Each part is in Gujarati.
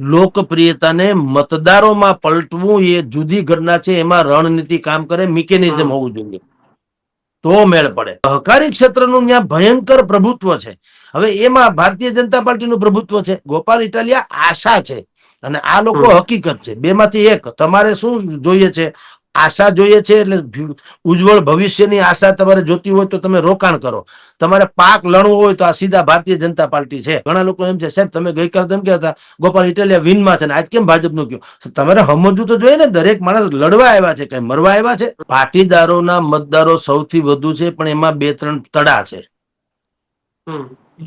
લોકપ્રિયતાને મતદારોમાં પલટવું એ જુદી ઘટના છે. એમાં રણનીતિ કામ કરે મિકેનિઝમ હોવું જોઈએ. તો મેળ પડે. સહકારી ક્ષેત્રનું ત્યાં ભયંકર પ્રભુત્વ છે. હવે એમાં ભારતીય જનતા પાર્ટીનું પ્રભુત્વ છે. ગોપાલ ઇટાલિયા આશા છે. અને આ લોકો હકીકત છે. બેમાંથી એક તમારે શું જોઈએ છે? આશા જોઈએ છે એટલે ઉજ્જવળ ભવિષ્યની આશા તમારે જોતી હોય તો તમે રોકાણ કરો. તમારે પાક લણવો હોય તો આ સીધા ભારતીય જનતા પાર્ટી છે. ઘણા લોકો એમ છે સાહેબ તમે ગઈકાલે તેમ કહેતા? ગોપાલ ઇટાલિયા વિનમાં છે ને આજ કેમ ભાજપનું કયો? તમારે સમજવું તો જોઈએ ને દરેક માણસ લડવા આવ્યા છે કઈ મરવા આવ્યા છે? પાટીદારોના મતદારો સૌથી વધુ છે પણ એમાં બે ત્રણ તડા છે.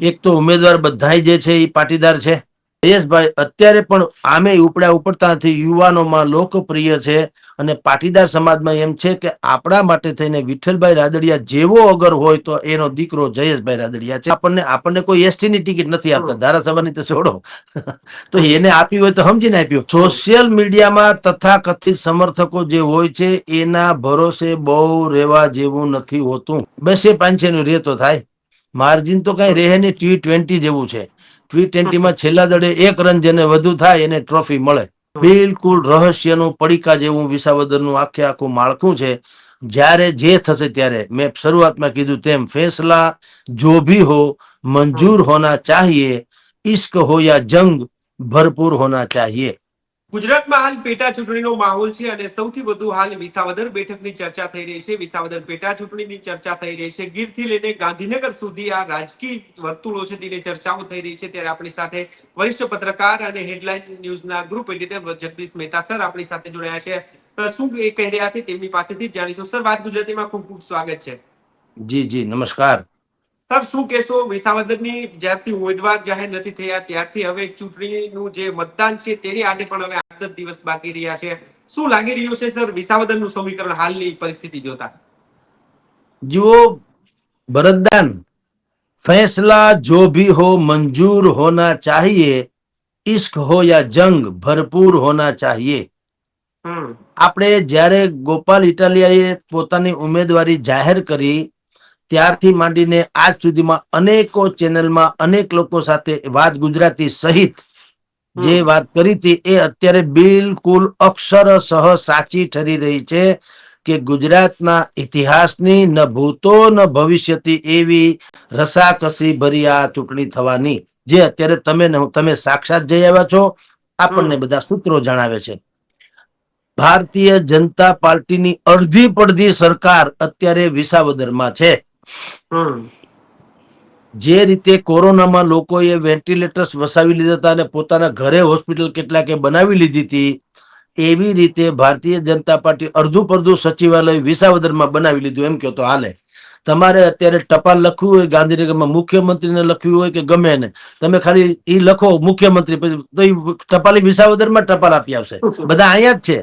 એક તો ઉમેદવાર બધા જે છે એ પાટીદાર છે. જયેશભાઈ અત્યારે પણ આમે ઉપડ્યા ઉપડતા નથી યુવાનોમાં લોકપ્રિય છે. અને પાટીદાર સમાજમાં એમ છે કે આપણા માટે થઈને વિઠ્ઠલભાઈ રાદડિયા જેવો અગર હોય તો એનો દીકરો જયેશભાઈ રાદડિયા છે. આપણને આપણને કોઈ એસટી ની ટિકિટ નથી આપતા. ધારાસભાની તો છોડો. તો એને આપી હોય તો સમજીને આપ્યું. સોશિયલ મીડિયામાં તથા કથિત સમર્થકો જે હોય છે એના ભરોસે બહુ રેવા જેવું નથી હોતું. બસ એ પાંચે નું રે તો થાય. માર્જિન તો કઈ રહે નહીં. ટી ટ્વેન્ટી જેવું છે. ટી ટ્વેન્ટીમાં છેલ્લા દડે એક રન જેને વધુ થાય એને ટ્રોફી મળે. બિલકુલ રહસ્યનું પડીકા જેવું વિસાવદરનું આખે આખું માળખું છે. જ્યારે જે થશે ત્યારે. મેં શરૂઆતમાં કીધું તેમ, ફેસલા જો ભી હો, મંજૂર હોના ચાહીએ ઇશ્ક હો યા જંગ, ભરપૂર હોના ચાહીએ. ગુજરાતમાં હાલ પેટા ચૂંટણીનો માહોલ છે અને સૌથી વધુ હાલ વિસાવદર બેઠકની ચર્ચા થઈ રહી છે. વિસાવદર પેટા ચૂંટણીની ચર્ચા થઈ રહી છે. ગીરથી લઈને ગાંધીનગર સુધી આ રાજકીય વર્તુળો છે તેની ચર્ચાઓ થઈ રહી છે. ત્યારે આપણી સાથે વરિષ્ઠ પત્રકાર અને headline ન્યૂઝના group editor Jagdish Mehta sir આપણી સાથે જોડાયા છે. શું એ કહી રહ્યા છે તેમની પાસેથી જાણીશું. સર, વાત ગુજરાતીમાં ખૂબ ખૂબ સ્વાગત છે. જી જી, નમસ્કાર. સર શું કહેશો વિસાવદરની જ્યારથી ઉમેદવાર જાહેર નથી થયા ત્યારથી હવે ચૂંટણીનું જે મતદાન છે તેની આગે પણ હવે આઠ દસ દિવસ બાકી રહ્યા છે શું લાગી રહ્યું છે સર વિસાવદરનું સમીકરણ હાલની પરિસ્થિતિ જોતા જુઓ भरतदान फैसला जो भी हो मंजूर होना चाहिए इश्क हो या जंग भरपूर होना चाहिए હમ આપણે જ્યારે ગોપાલ ઇટાલિયાએ પોતાની ઉમેદવારી જાહેર કરી ત્યારથી માંડીને આજ સુધીમાં અનેકો ચેનલમાં અનેક લોકો સાથે વાત ગુજરાતી સહિત જે વાત કરી હતી એ અત્યારે બિલકુલ અક્ષરસહ સાચી ઠરી રહી છે કે ગુજરાતના ઇતિહાસની ન ભૂતો ન ભવિષ્યથી એવી રસાકસી ભરી આ ચૂંટણી થવાની જે અત્યારે તમે તમે સાક્ષાત જઈ આવ્યા છો આપણને બધા સૂત્રો જણાવે છે. ભારતીય જનતા પાર્ટીની અડધી પડધી સરકાર અત્યારે વિસાવદરમાં છે. જે રીતે કોરોનામાં લોકોએ વેન્ટિલેટર્સ વસાવી લીધા હતા અને પોતાના ઘરે હોસ્પિટલ કેટલાકે બનાવી લીધી હતી એવી રીતે ભારતીય જનતા પાર્ટી અડધું પડધું સચિવાલય વિસાવદરમાં બનાવી લીધું એમ કહો તો હાલે. તમારે અત્યારે ટપાલ લખવું હોય ગાંધીનગરમાં મુખ્યમંત્રીને લખ્યું હોય કે ગમે ને તમે ખાલી એ લખો મુખ્યમંત્રી પછી તો ઈ ટપાલી વિસાવદરમાં ટપાલ આપી આવશે. બધા અહીંયા જ છે.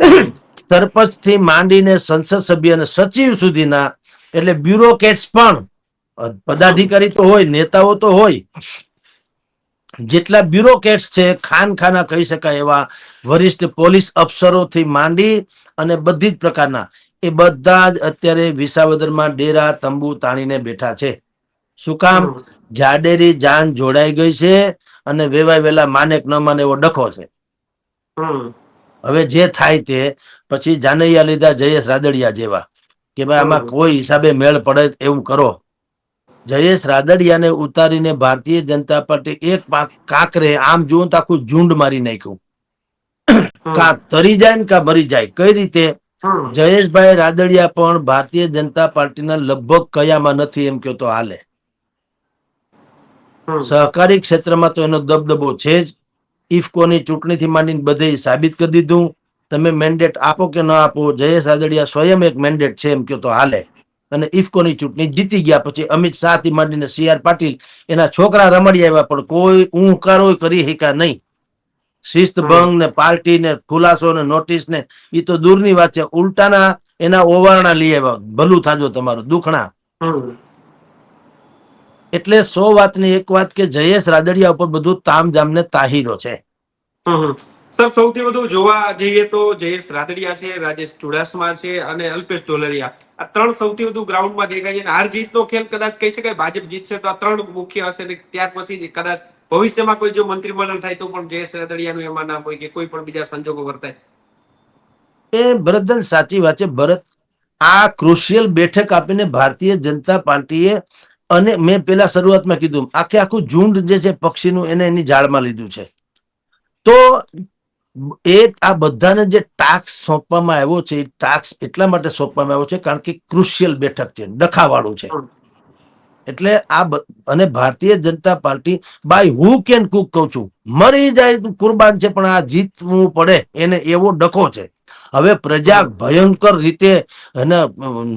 સરપંચથી માંડીને સંસદ સભ્ય અને સચિવ સુધીના એટલે બ્યુરોક્રેટ્સ પણ પદાધિકારી તો હોય નેતાઓ તો હોય જેટલા બ્યુરોક્રેટ્સ છે ખાન ખાના કહી શકાય એવા વરિષ્ઠ પોલીસ અફસરોથી માંડી અને બધી જ પ્રકારના એ બધા જ અત્યારે વિસાવદરમાં ડેરા તંબુ તાણીને બેઠા છે. શું કામ? જાડેરી જાન જોડાઈ ગઈ છે અને વેવાય વેલા માનેક ન માને એવો ડખો છે. હવે જે થાય તે પછી જાનૈયા લીધા જયેશ રાદડિયા જેવા. કે ભાઈ આમાં કોઈ હિસાબે મેળ પડે એવું કરો. જયેશ રાદડિયાને ઉતારીને ભારતીય જનતા પાર્ટી એક કાંકરે આમ જુઓ તો આખું ઝુંડ મારી નાખ્યું. કા તરી જાય ને કા મરી જાય. કઈ રીતે? જયેશભાઈ રાદડિયા પણ ભારતીય જનતા પાર્ટીના લગભગ કયામાં નથી એમ કહો તો હાલે. સહકારી ક્ષેત્રમાં તો એનો દબદબો છે જ. ઇફકોની ચૂંટણીથી માંડીને બધે સાબિત કરી દીધું. તમે મેન્ડેટ આપો કે ન આપો જયેશ રાદડિયા સ્વયં એક મેન્ડેટ છે એમ કહો તો હાલે. અને ઇફકોની ચૂંટણી જીતી ગયા પછી અમિત શાહથી માંડીને સી આર પાટીલ એના છોકરા રમડી આવ્યા પણ કોઈ ઊંકારો કરી શક્યા નહીં. શિસ્ત ભંગ ને પાર્ટી ને ખુલાસો ને નોટિસ ને એ તો દૂરની વાત છે. ઉલટાના એના ઓવારણા લઈ આવ્યા. ભલું થાજો તમારું દુખણા. એટલે સો વાતની એક વાત કે જયેશ રાદડિયા ઉપર બધું તામ જામ ને તાહીરો છે. સર, સૌથી વધુ જોવા જઈએ તો જયેશ રાદડિયા છે, રાજેશ ચુડાસમા છે અને અલ્પેશ ઢોલરિયા. આ ત્રણ સૌથી વધુ ગ્રાઉન્ડમાં દેખાય છે હાર જીતનો ખેલ કદાચ કહી શકાય, ભાજપ જીતશે તો આ ત્રણ મુખ્ય હશે ને ત્યાર પછી કદાચ ભવિષ્યમાં કોઈ જો મંત્રીમંડળ થાય તો પણ જયેશ રાદડિયાનું એમાં નામ હોય કે કોઈ પણ બીજા સંજોગો વર્તાય. એ ભરતદાન સાચી વાત છે. ભરત, આ ક્રુશિયલ બેઠક આપીને ભારતીય જનતા પાર્ટીએ અને મેં પેલા શરૂઆતમાં કીધું, આખે આખું ઝુંડ જે છે પક્ષીનું એને એની જાળમાં લીધું છે. તો એક આ બધાને જે ટાસ્ક સોંપવામાં આવ્યો છે, એ ટાસ્ક એટલા માટે સોંપવામાં આવ્યો છે કારણ કે ક્રુશિયલ બેઠક છે, ડખાવાળું છે. એટલે આ અને Bharatiya Janata Party bye who can cook કહું છું. મરી જાય કુરબાન છે, પણ આ જીતવું પડે, એને એવો ડખો છે. હવે પ્રજા ભયંકર રીતે અને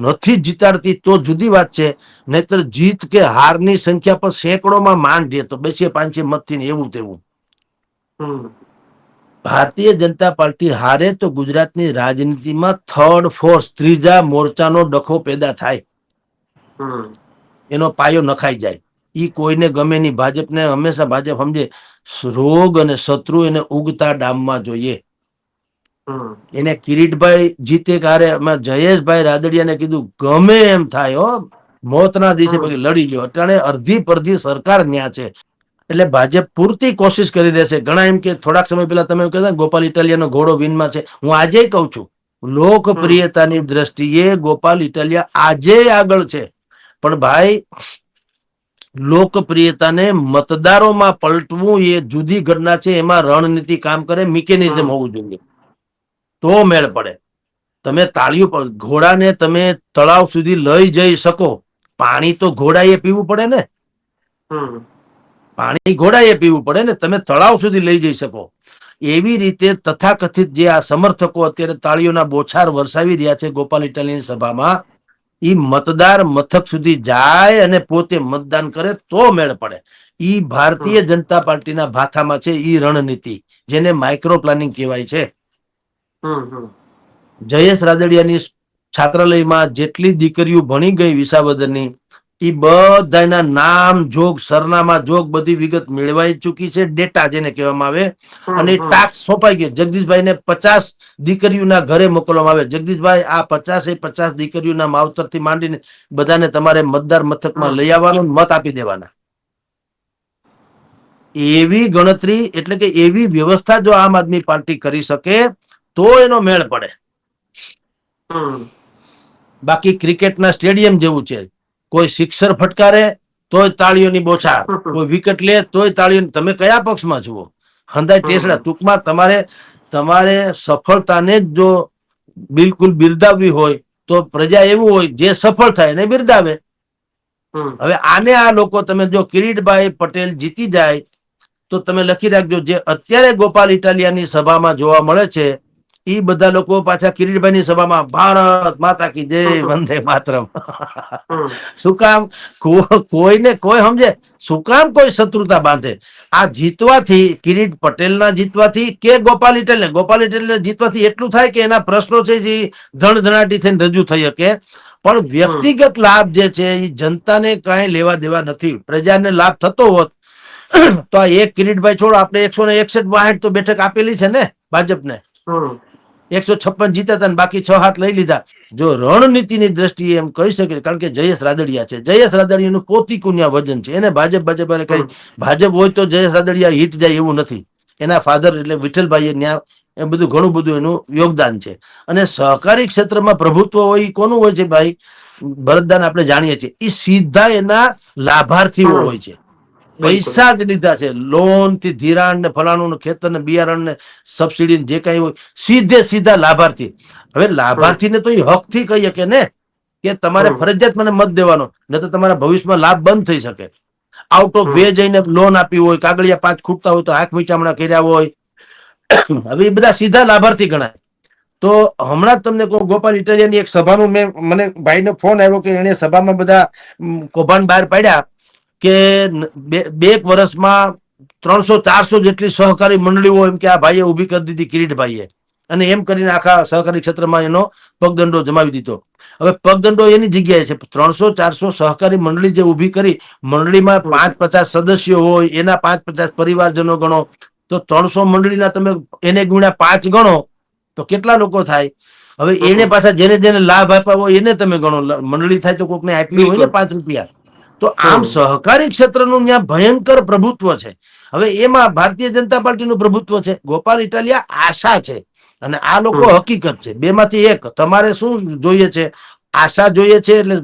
નથી જીતાડતી તો જુદી વાત છે. નહીતર જીત કે હારની સંખ્યા પર સેંકડોમાં માંડ તો બેસીએ પાંચે મતથી એવું તેવું. ભારતીય જનતા પાર્ટી હારે તો ગુજરાતની રાજનીતિમાં થર્ડ ફોર્સ ત્રીજા મોરચાનો ડખો પેદા થાય. એનો પાયો નખાઈ જાય. ઈ કોઈને ગમે નહીં. ભાજપને હંમેશા ભાજપ સમજે રોગ અને શત્રુ એને ઉગતા ડામમાં જોઈએ. એને કિરીટભાઈ જીતે કારે જયેશભાઈ રાદડિયાને કીધું ગમે એમ થાય હો. મોતના દિવસે પછી લડી લ્યો. અટાણે અડધી પરધી સરકાર ન્યા છે. એટલે ભાજપ પૂરતી કોશિશ કરી રહેશે ઘણા એમ કે થોડાક સમય પહેલા તમે કહેતા ગોપાલ ઇટાલિયાનો ઘોડો વિનમાં છે. હું આજે કહું છું લોકપ્રિયતાની દ્રષ્ટિએ ગોપાલ ઇટાલિયા આજે આગળ છે. પણ ભાઈ લોકપ્રિયતાને મતદારોમાં પલટવું એ જુદી ઘટના છે. એમાં રણનીતિ કામ કરે મિકેનિઝમ હોવું જોઈએ. તો મેળ પડે. તમે તાળીઓ ઘોડાને તમે તળાવ સુધી લઈ જઈ શકો. પાણી તો ઘોડાએ પીવું પડે ને. પાણી ઘોડાએ પીવું પડે ને તમે તળાવ સુધી લઈ જઈ શકો. એવી રીતે તથાકથિત જે આ સમર્થકો અત્યારે તાળીઓના બોછાર વરસાવી રહ્યા છે ગોપાલ ઇટાલીની સભામાં એ મતદાર મથક સુધી જાય અને પોતે મતદાન કરે તો મેળ પડે. ઈ ભારતીય જનતા પાર્ટીના ભાથામાં છે ઈ રણનીતિ જેને માઇક્રો પ્લાનિંગ કહેવાય છે. જયેશ રાદડિયાની છાત્રાલયમાં જેટલી દીકરીઓ ભણી ગઈ વિસાવદરની એ બધાના નામ જોગ સરનામા જોગ બધી વિગત મેળવાઈ ચૂકી છે ડેટા જેને કહેવામાં આવે. અને ટાસ્ક સોંપાઈ ગયો. જગદીશભાઈ ને પચાસ દીકરીઓના ઘરે મોકલવામાં આવે જગદીશભાઈ આ પચાસે પચાસ દીકરીઓના માવતરથી માંડીને બધાને તમારે મતદાર મથકમાં લઈ આવવાનું મત આપી દેવાના. એવી ગણતરી એટલે કે એવી વ્યવસ્થા જો આમ આદમી પાર્ટી કરી શકે તો એનો મેળ પડે. બાકી ક્રિકેટના સ્ટેડિયમ જેવું છે. કોઈ સિક્સર ફટકારે તોય તાળીઓની બોછા. કોઈ વિકેટ લે તોય તાળીઓ તમે કયા પક્ષમાં જુઓ? હંદાય ટેસડા ટૂંકમાં તમારે તમારે સફળતાને જ જો બિલકુલ બિરદાવવી હોય તો પ્રજા એવું હોય જે સફળ થાય એને બિરદાવે. હવે આને આ લોકો તમે જો કિરીટભાઈ પટેલ જીતી જાય તો તમે લખી રાખજો જે અત્યારે ગોપાલ ઇટાલિયાની સભામાં જોવા મળે છે એ બધા લોકો પાછા કિરીટભાઈની સભામાં ભારત માતા કી જય વંદે માતરમ. શું કામ? કોઈને કોઈ સમજે? શું કામ કોઈ શત્રુતા બાંધે? આ જીતવાથી કિરીટ પટેલના જીતવાથી કે ગોપાલ ઇટેલને? ગોપાલ ઇટેલને જીતવાથી એટલું થાય કે એના પ્રશ્નો છે જે ધણધણાટી થઈને રજૂ થઈ શકે. પણ વ્યક્તિગત લાભ જે છે એ જનતાને કાંઈ લેવા દેવા નથી. પ્રજાને લાભ થતો હોત તો આ એક કિરીટભાઈ છોડો આપણે એકસો ને એકસઠ બાહઠ તો બેઠક આપેલી છે ને ભાજપને? એકસો છપ્પન જીત્યા હતા બાકી છ હાથ લઈ લીધા. જો રણનીતિની દ્રષ્ટિએ એમ કહી શકે કારણ કે જયેશ રાદડિયા છે. જયેશ રાદડિયાનું પોતી કુન્યા વજન છે. એને ભાજપ ભાજપ અને કઈ ભાજપ હોય તો જયેશ રાદડિયા હિટ જાય એવું નથી. એના ફાધર એટલે વિઠ્ઠલભાઈ ન્યા એ બધું ઘણું બધું એનું યોગદાન છે. અને સહકારી ક્ષેત્રમાં પ્રભુત્વ હોય કોનું હોય છે ભાઈ? ભરતદાન આપણે જાણીએ છીએ. એ સીધા એના લાભાર્થીઓ હોય છે. પૈસા જ લીધા છે. લોનથી ધિરાણ ને ફલાણું ને ખેતર ને બિયારણ ને સબસિડી ને જે કઈ હોય સીધે સીધા લાભાર્થી. હવે લાભાર્થી ને તો એ હકથી કહી કે ને કે તમારે ફરજિયાત મને મત દેવાનો ન તો તમારા ભવિષ્યમાં લાભ બંધ થઈ શકે. Out of. વે જઈને લોન આપી હોય કાગળિયા પાંચ ખૂટતા હોય તો હાથ મીચામણા કર્યા હોય. હવે એ બધા સીધા લાભાર્થી ગણાય. તો હમણાં જ તમને કહું ગોપાલ ઇટાલિયાની એક સભાનું મેં મને ભાઈનો ફોન આવ્યો કે એને સભામાં બધા કૌભાંડ બહાર પાડ્યા. કે બે એક વર્ષમાં ત્રણસો ચારસો જેટલી સહકારી મંડળીઓ એમ કે આ ભાઈએ ઊભી કરી દીધી કિરીટભાઈએ. અને એમ કરીને આખા સહકારી ક્ષેત્રમાં એનો પગદંડો જમાવી દીધો. હવે પગદંડો એની જગ્યાએ છે. ત્રણસો ચારસો સહકારી મંડળી જે ઊભી કરી મંડળીમાં પાંચ પચાસ સદસ્યો હોય એના પાંચ પચાસ પરિવારજનો ગણો તો ત્રણસો મંડળીના તમે એને ગુણ્યા પાંચ ગણો તો કેટલા લોકો થાય? હવે એને પાછા જેને જેને લાભ આપ્યા હોય એને તમે ગણો. મંડળી થાય તો કોકને આપી હોય ને પાંચ રૂપિયા. તો આમ સહકારી ક્ષેત્રનું ત્યાં ભયંકર પ્રભુત્વ છે. હવે એમાં ભારતીય જનતા પાર્ટીનું પ્રભુત્વ છે. ગોપાલ ઇટાલિયા આશા છે. અને આ લોકો હકીકત છે. બેમાંથી એક તમારે શું જોઈએ છે? આશા જોઈએ છે એટલે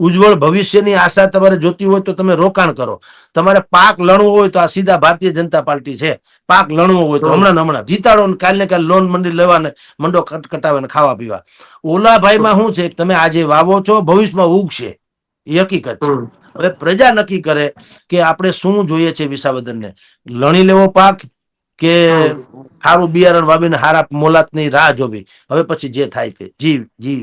ઉજ્જવળ ભવિષ્યની આશા તમારે જોતી હોય તો તમે રોકાણ કરો. તમારે પાક લણવો હોય તો આ સીધા ભારતીય જનતા પાર્ટી છે. પાક લણવો હોય તો હમણાં હમણાં. જીતાડો ને કાલે કાલે લોન મંડી લેવાને મંડો કટકટાવે ને ખાવા પીવા. ઓલાભાઈમાં શું છે? તમે આજે વાવો છો ભવિષ્યમાં ઉગશે. એ હકીકત છે. હવે પ્રજા નક્કી કરે કે આપણે શું જોઈએ છે વિસાવદરને લણી લેવો પાક કે સારું બિયારણ વાવીને હારા મોલાતની રાહ જોવી. હવે પછી જે થાય તે. જી જી.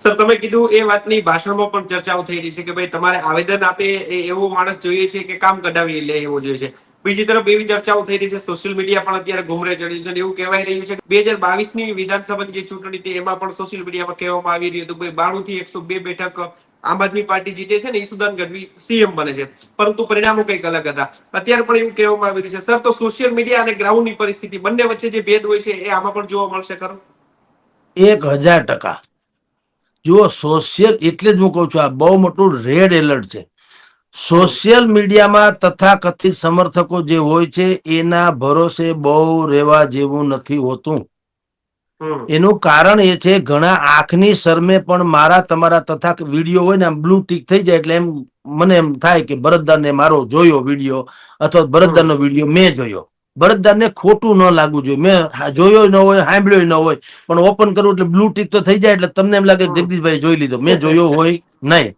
સર તમે કીધું એ વાતની ભાષણમાં પણ ચર્ચાઓ થઈ રહી છે કે ભાઈ તમારે આવેદન આપે એ એવો માણસ જોઈએ છે કે કામ કઢાવી લે એવો જોઈએ છે. બીજી તરફ એવી ચર્ચાઓ થઈ રહી છે સોશિયલ મીડિયા પણ અત્યારે ગુમરે ચડ્યું છે એવું કહેવાય રહ્યું છે બે હજાર બાવીસની વિધાનસભાની જે ચૂંટણી હતી એમાં પણ સોશિયલ મીડિયામાં કહેવામાં આવી રહ્યું હતું ભાઈ બાણું થી એકસો બે બેઠક આમ આદમી પાર્ટી જીતે છે ને ઈસુદાન ગઢવી સીએમ બને છે. પરંતુ પરિણામો કંઈક અલગ હતા. અત્યારે પણ એવું કહેવામાં આવી રહ્યું છે. સર, તો સોશિયલ મીડિયા અને ગ્રાઉન્ડની પરિસ્થિતિ બંને વચ્ચે જે ભેદ હોય છે, એ આમાં પણ જોવા મળશે ખરો? એક હજાર ટકા. જુઓ સોશિયલ એટલે જ હું કહું છું, આ બહુ મોટું રેડ એલર્ટ છે. સોશિયલ મીડિયામાં તથા કથિત સમર્થકો જે હોય છે, એના ભરોસે બહુ રહેવા જેવું નથી હોતું. એનું કારણ એ છે ઘણા આંખની શરમે પણ મારા તમારા તથા વીડિયો હોય ને આમ બ્લુ ટીક થઈ જાય એટલે એમ મને એમ થાય કે ભરતદારને મારો જોયો વીડિયો અથવા ભરતદારનો વીડિયો મેં જોયો. ભરતદારને ખોટું ન લાગવું જોઈએ. મેં જોયો ન હોય સાંભળ્યો ન હોય પણ ઓપન કરું એટલે બ્લુ ટીક તો થઈ જાય એટલે તમને એમ લાગે જગદીશભાઈ જોઈ લીધો. મેં જોયો હોય નહીં.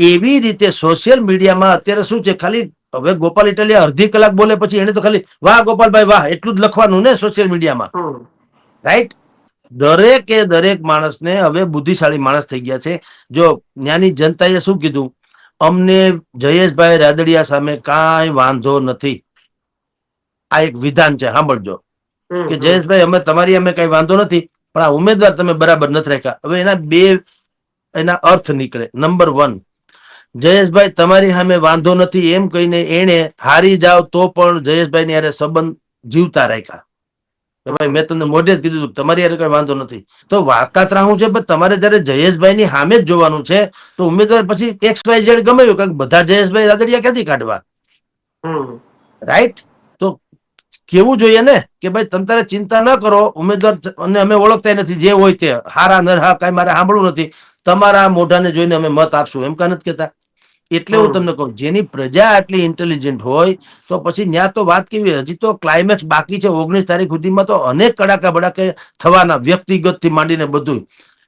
એવી રીતે સોશિયલ મીડિયામાં અત્યારે શું છે ખાલી હવે ગોપાલ ઇટાલિયા અડધી કલાક બોલે પછી એને તો ખાલી વાહ ગોપાલભાઈ વાહ એટલું જ લખવાનું ને સોશિયલ મીડિયામાં રાઈટ દરેકે દરેક માણસને હવે બુદ્ધિશાળી માણસ થઈ ગયા છે. જો જ્ઞાની જનતાએ શું કીધું? અમને જયેશભાઈ રાદડિયા સામે કાંઈ વાંધો નથી. આ એક વિધાન છે સાંભળજો. કે જયેશભાઈ અમે તમારી અમે કઈ વાંધો નથી પણ આ ઉમેદવાર તમે બરાબર નથી રાખ્યા. હવે એના બે એના અર્થ નીકળે. નંબર વન જયેશભાઈ તમારી સામે વાંધો નથી એમ કહીને એણે હારી જાવ તો પણ જયેશભાઈ ની સંબંધ જીવતા રાખ્યા. કે ભાઈ મેં તમને મોઢે જ કીધું હતું, તમારી હારે કઈ વાંધો નથી. તો વાકાત રાહું છે પણ તમારે જયારે જયેશભાઈ ની સામે જ જોવાનું છે તો ઉમેદવાર પછી એક્સ વાય ઝેડ ગમે કારણ કે બધા જયેશભાઈ રાદડિયા ક્યાંથી કાઢવા? રાઈટ તો કેવું જોઈએ ને? કે ભાઈ તમારે તારે ચિંતા ન કરો ઉમેદવાર અને અમે ઓળખતા નથી જે હોય તે હારા નરહા કઈ મારે સાંભળવું નથી. તમારા મોઢાને જોઈને અમે મત આપશું એમ કા નથી કેતા એટલે હું તમને કહું, જેની પ્રજા આટલી ઇન્ટેલિજન્ટ હોય, તો પછી ત્યાં તો વાત કેવી, હજી તો ક્લાઇમેક્સ બાકી છે, ઓગણીસ તારીખ સુધીમાં તો અનેક કડાકા બડાકે થવાના વ્યક્તિગતથી માંડીને બધું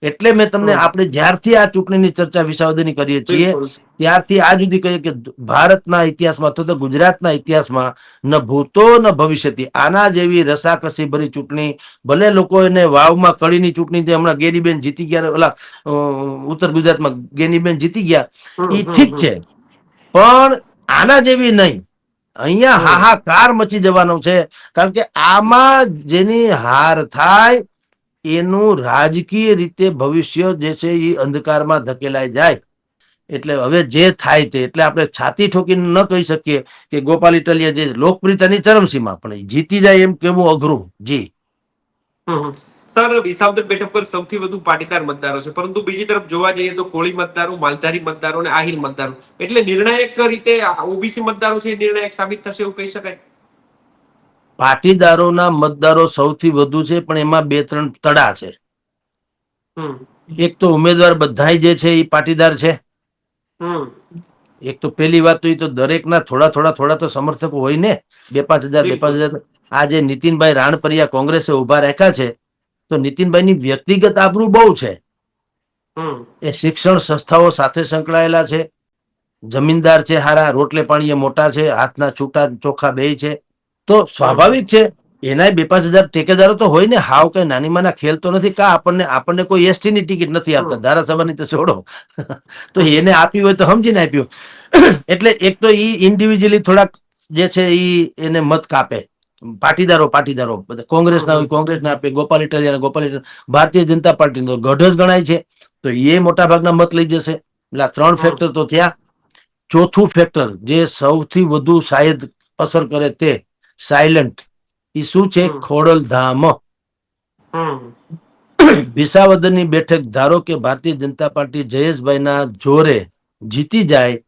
એટલે મેં તમને આપણે જ્યારથી આ ચૂંટણીની ચર્ચા વિસાવદની કરીએ છીએ ત્યારથી આ સુધી કહીએ કે ભારતના ઇતિહાસમાં અથવા તો ગુજરાતના ઇતિહાસમાં ન ભૂતો ન ભવિષ્યથી આના જેવી રસાકસી ભરી ચૂંટણી ભલે લોકો એને વાવમાં કડીની ચૂંટણી જે હમણાં ગેનીબેન જીતી ગયા ઓલા ઉત્તર ગુજરાતમાં ગેનીબેન જીતી ગયા એ ઠીક છે. પણ આના જેવી નહીં. અહીંયા હાહાકાર મચી જવાનો છે કારણ કે આમાં જેની હાર થાય એનું રાજકીય રીતે ભવિષ્ય જે છે એ અંધકારમાં ધકેલાઈ જાય. એટલે હવે જે થાય તે, એટલે આપણે છાતી ઠોકીને ન કહી શકીએ કે ગોપાલ ઇટલિયા જે લોકપ્રિયતાની ચરમસીમા પણ જીતી જાય એમ કેવું અઘરું. જી. સર, વિસાવદર બેઠક પર સૌથી વધુ પાટીદાર મતદારો છે, પરંતુ બીજી તરફ જોવા જઈએ તો કોળી મતદારો, માલધારી મતદારો અને આહિર મતદારો. એટલે નિર્ણાયક રીતે ઓબીસી મતદારો છે નિર્ણાયક સાબિત થશે એવું કહી શકાય? પાટીદારોના મતદારો સૌથી વધુ છે પણ એમાં બે ત્રણ તડા છે. એક તો ઉમેદવાર બધા જે છે એ પાટીદાર છે. એક તો પેલી વાત તો એ તો દરેકના થોડા થોડા થોડા તો સમર્થકો હોય ને. બે પાંચ હજાર બે પાંચ હજાર. આ જે નીતિનભાઈ રાણપરિયા કોંગ્રેસે ઊભા રાખ્યા છે તો નીતિનભાઈની વ્યક્તિગત આબરૂ બહુ છે. હમ. એ શિક્ષણ સંસ્થાઓ સાથે સંકળાયેલા છે. જમીનદાર છે હારા રોટલે પાણીએ મોટા છે હાથના છૂટા ચોખા બે છે. તો સ્વાભાવિક છે, એનાય બે પાંચ હજાર ટેકેદારો તો હોય ને, હાવ કઈ નાની માના ખેલ તો નથી, કા આપણને આપણને કોઈ એસટી ની ટિકિટ નથી આપતા. ધારાસભાની તો છોડો. તો એને આપી હોય તો સમજીને આપ્યું. એટલે એક તો ઈ ઇન્ડિવિજ્યુઅલી થોડાક જે છે ઈ એને મત કાપે. પાટીદારો પાટીદારો કોંગ્રેસના હોય, કોંગ્રેસના આપે, ગોપાલ ઇટાલિયા ગોપાલ ભારતીય જનતા પાર્ટીનો ગઢ જ ગણાય છે. તો એ મોટા ભાગના મત લઈ જશે. એટલે ત્રણ ફેક્ટર તો થયા. ચોથું ફેક્ટર જે સૌથી વધુ શાયદ અસર કરે તે સાયલન્ટ એ શું છે. ખોડલધામ વિસાવદરની બેઠક ધારો કે ભારતીય જનતા પાર્ટી જયેશભાઈના જોરે જીતી જાય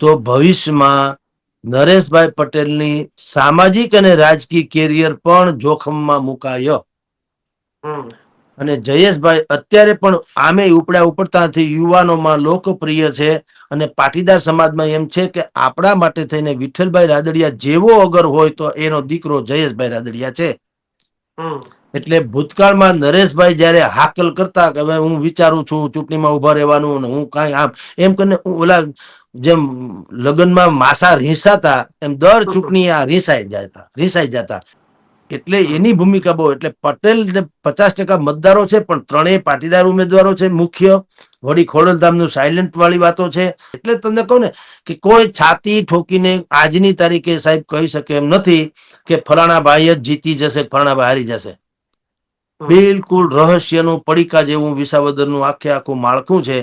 તો ભવિષ્યમાં નરેશભાઈ પટેલની સામાજિક અને રાજકીય કેરિયર પણ જોખમમાં મુકાયો. અને જયેશભાઈ અત્યારે પણ આમે ઉપડ્યા ઉપડતાથી યુવાનોમાં લોકપ્રિય છે. અને પાટીદાર સમાજમાં એમ છે કે આપણા માટે થઈને વિઠ્ઠલભાઈ રાદડિયા જેવો અગર હોય તો એનો દીકરો જયેશભાઈ રાદડિયા છે. એટલે ભૂતકાળમાં નરેશભાઈ જયારે હાકલ કરતા કે ભાઈ હું વિચારું છું ચૂંટણીમાં ઊભા રહેવાનું હું કાંઈ આમ એમ કરીને હું ઓલા જેમ લગ્નમાં માસા રીસાતા એમ દર ચૂંટણી આ રીસાઈ જતા રીસાઈ જતા. એટલે એની ભૂમિકા બહુ એટલે પટેલ પચાસ ટકા મતદારો છે પણ ત્રણેય પાટીદાર ઉમેદવારો છે મુખ્ય. વળી ખોડલધામનું સાયલન્ટ વાળી વાતો છે. એટલે તમને કહું ને કે કોઈ છાતી ઠોકીને આજની તારીખે સાહેબ કહી શકે એમ નથી કે ફલાણા ભાઈ જ જીતી જશે ફલાણા ભાઈ હારી જશે. બિલકુલ રહસ્યનું પડીકા જેવું વિસાવદરનું આખે આખું માળખું છે.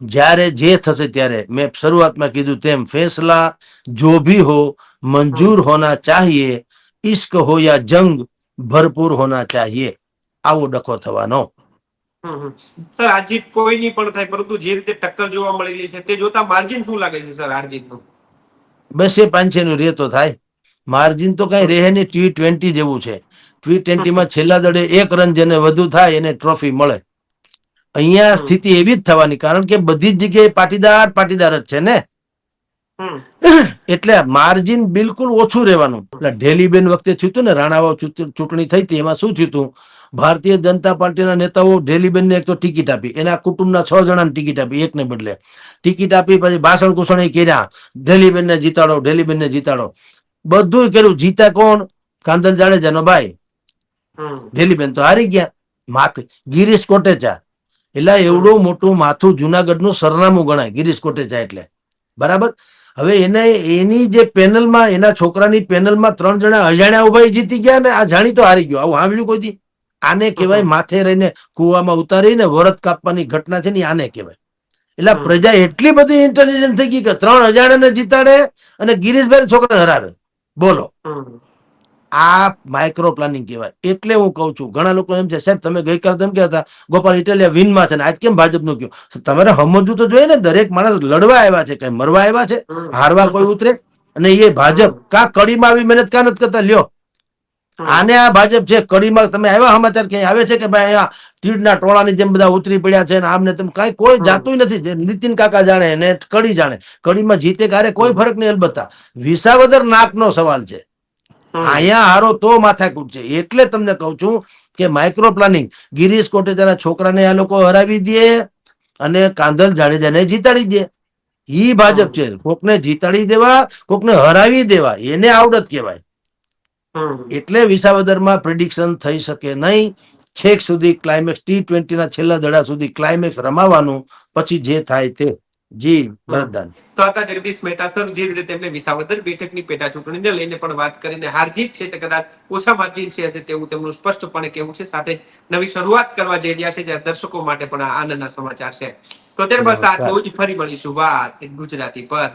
જ્યારે જે થશે ત્યારે. મેં શરૂઆતમાં કીધું તેમ ફેસલા જો ભી હો મંજૂર હોના ચાહીએ ઇશ્ક હો યા જંગ ભરપૂર હોના ચાહીએ. આવો ડખો થવાનો. સર આ જીત કોઈની પણ થાય પરંતુ જે રીતે ટક્કર જોવા મળી રહી છે તે જોતા માર્જિન શું લાગે છે સર હાર જીતનું? બસે પાંચે નું રે તો થાય. માર્જિન તો કઈ રહે નહીં ટી ટ્વેન્ટી જેવું છે. ટી ટ્વેન્ટીમાં છેલ્લા દડે એક રન જેને વધુ થાય એને ટ્રોફી મળે. અહીંયા સ્થિતિ એવી જ થવાની કારણ કે બધી જ જગ્યાએ પાટીદાર પાટીદાર જ છે ને. એટલે માર્જિન બિલકુલ ઓછું રહેવાનું. એટલે ઢેલીબેન વખતે થયું હતું ને રાણાવાવ ચૂંટ- ચૂંટણી થઈ હતી એમાં શું થયું હતું? ભારતીય જનતા પાર્ટીના નેતાઓ ઢેલીબેનને એક તો ટિકિટ આપી એના કુટુંબના છ જણાને ટિકિટ આપી એકને બદલે. ટિકિટ આપી પછી ભાષણ કુષણ કર્યા ઢેલીબેનને જીતાડો ઢેલીબેનને જીતાડો. બધું કર્યું. જીતા કોણ? કાંદલ જાડેજાનો ભાઈ. ઢેલીબેન તો હારી ગયા. માથે ગિરીશ કોટેચા. એટલે એવડું મોટું માથું જુનાગઢનું સરનામું ગણાય ગિરીશ કોટેચા એટલે. બરાબર? હવે એને એની જે પેનલમાં એના છોકરાની પેનલમાં ત્રણ જણા અજાણ્યા ઊભા એ જીતી ગયા ને આ જાણી તો હારી ગયો. આવું સાંભળ્યું કોઈ? આને કહેવાય માથે રહીને કુવામાં ઉતારીને વરત કાપવાની ઘટના છે ને આને કહેવાય. એટલે પ્રજા એટલી બધી ઇન્ટેલિજન્ટ થઈ ગઈ કે ત્રણ હજારને જીતાડે અને ગિરીશભાઈ છોકરાને હરાવે. બોલો. આ માઇક્રો પ્લાનિંગ કહેવાય. એટલે હું કહું છું ઘણા લોકો એમ છે સાહેબ તમે ગઈકાલ તેમ કહેતા હતા ગોપાલ ઇટાલિયા વિનમાં છે ને આજ કેમ ભાજપનું કહ્યું તમારે સમજવું તો જોઈએ ને દરેક માણસ લડવા આવ્યા છે કઈ મરવા આવ્યા છે હારવા કોઈ ઉતરે અને એ ભાજપ કા કડીમાં આવી મહેનત કા નથી કરતા? લ્યો. આને આ ભાજપ છે કડીમાં તમે આવ્યા સમાચાર ક્યાંય આવે છે કે ભાઈ અહીંયા તીડના ટોળાની જેમ બધા ઉતરી પડ્યા છે આમને તમે કઈ કોઈ જાતું નથી. નીતિન કાકા જાણે ને કડી જાણે. કડીમાં જીતે કારે કોઈ ફરક નહીં અલબત્તા. વિસાવદર નાકનો સવાલ છે. અહીંયા હારો તો માથાકૂટ છે. એટલે તમને કહું છું કે માઇક્રો પ્લાનિંગ ગિરીશ કોટેજાના છોકરાને આ લોકો હરાવી દે અને કાંધલ જાડેજાને જીતાડી દે. ઈ ભાજપ છે. કોકને જીતાડી દેવા કોકને હરાવી દેવા. એને આવડત કહેવાય. એટલે વિસાવદરમાં પ્રિડિક્શન થઈ શકે નહીં. છેક સુધી ક્લાઇમેક્સ ટી ટ્વેન્ટી ના છેલ્લા દડા સુધી ક્લાઇમેક્સ રમાવાનું પછી જે થાય તે. જી ભરતદાન તો હતા જગદીશ મહેતા સર જે રીતે તેમને વિસાવદર બેઠકની પેટા ચૂંટણીને લઈને પણ વાત કરીને હાર જીત છે તે કદાચ ઓછા માર્જિન છે તેવું તેમનું સ્પષ્ટપણે કહેવું છે. સાથે નવી શરૂઆત કરવા જઈ રહ્યા છે જ્યારે દર્શકો માટે પણ આનંદના સમાચાર છે. તો અત્યારે બસ આ જ ફરી મળીશું. વાત ગુજરાતી પર.